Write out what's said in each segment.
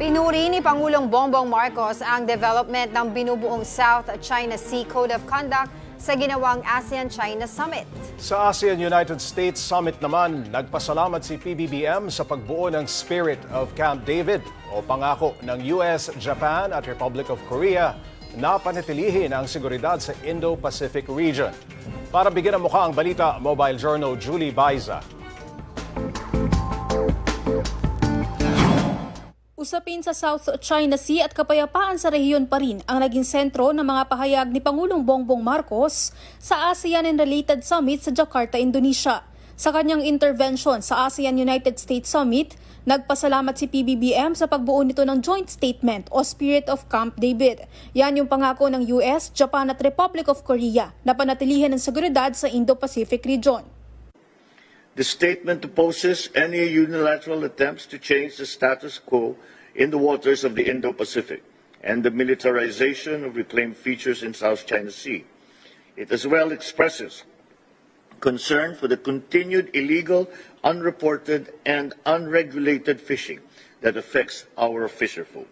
Pinuri ni Pangulong Bongbong Marcos ang development ng binubuong South China Sea Code of Conduct sa ginawang ASEAN-China Summit. Sa ASEAN-United States Summit naman, nagpasalamat si PBBM sa pagbuo ng Spirit of Camp David o pangako ng US, Japan at Republic of Korea na panatilihin ang seguridad sa Indo-Pacific region. Para bigyan ng mukha ang balita, Mobile Journal Julie Baiza. Usapin sa South China Sea at kapayapaan sa rehiyon pa rin ang naging sentro ng mga pahayag ni Pangulong Bongbong Marcos sa ASEAN and Related Summit sa Jakarta, Indonesia. Sa kanyang intervention sa ASEAN-United States Summit, nagpasalamat si PBBM sa pagbuo nito ng Joint Statement o Spirit of Camp David. Yan yung pangako ng US, Japan at Republic of Korea na panatilihan ng seguridad sa Indo-Pacific region. The statement opposes any unilateral attempts to change the status quo in the waters of the Indo-Pacific and the militarization of reclaimed features in South China Sea. It as well expresses concern for the continued illegal, unreported, and unregulated fishing that affects our fisherfolk.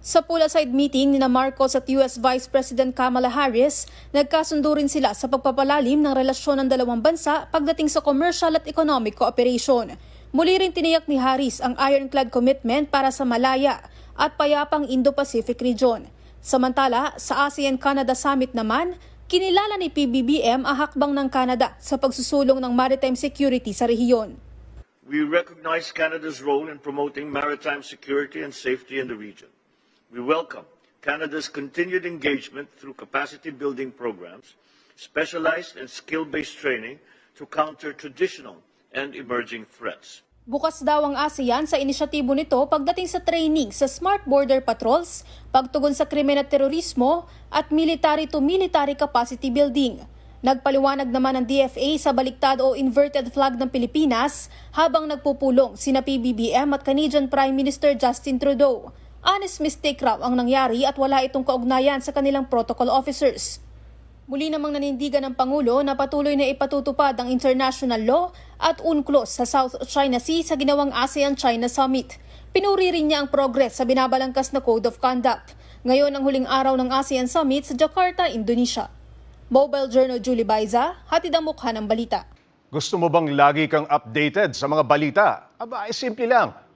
Sa Pula-side meeting ni na Marcos at US Vice President Kamala Harris, nagkasundo rin sila sa pagpapalalim ng relasyon ng dalawang bansa pagdating sa commercial at economic cooperation. Muli rin tiniyak ni Harris ang ironclad commitment para sa Malaya at payapang Indo-Pacific region. Samantala, sa ASEAN-Canada Summit naman, kinilala ni PBBM ang hakbang ng Canada sa pagsusulong ng maritime security sa rehiyon. We recognize Canada's role in promoting maritime security and safety in the region. We welcome Canada's continued engagement through capacity building programs, specialized and skill based training to counter traditional and emerging threats. Bukas daw ang ASEAN sa inisyatibo nito pagdating sa training sa Smart Border Patrols, pagtugon sa krimen at terorismo, at military-to-military capacity building. Nagpaliwanag naman ng DFA sa baliktad o inverted flag ng Pilipinas habang nagpupulong sina PBBM at Canadian Prime Minister Justin Trudeau. Honest mistake raw ang nangyari at wala itong kaugnayan sa kanilang protocol officers. Muli namang nanindigan ng Pangulo na patuloy na ipatutupad ang international law at UNCLOS sa South China Sea sa ginawang ASEAN-China Summit. Pinuri rin niya ang progress sa binabalangkas na Code of Conduct. Ngayon ang huling araw ng ASEAN Summit sa Jakarta, Indonesia. Mobile Journal Julie Baiza, hatid ang mukha ng balita. Gusto mo bang lagi kang updated sa mga balita? Aba, ay simple lang.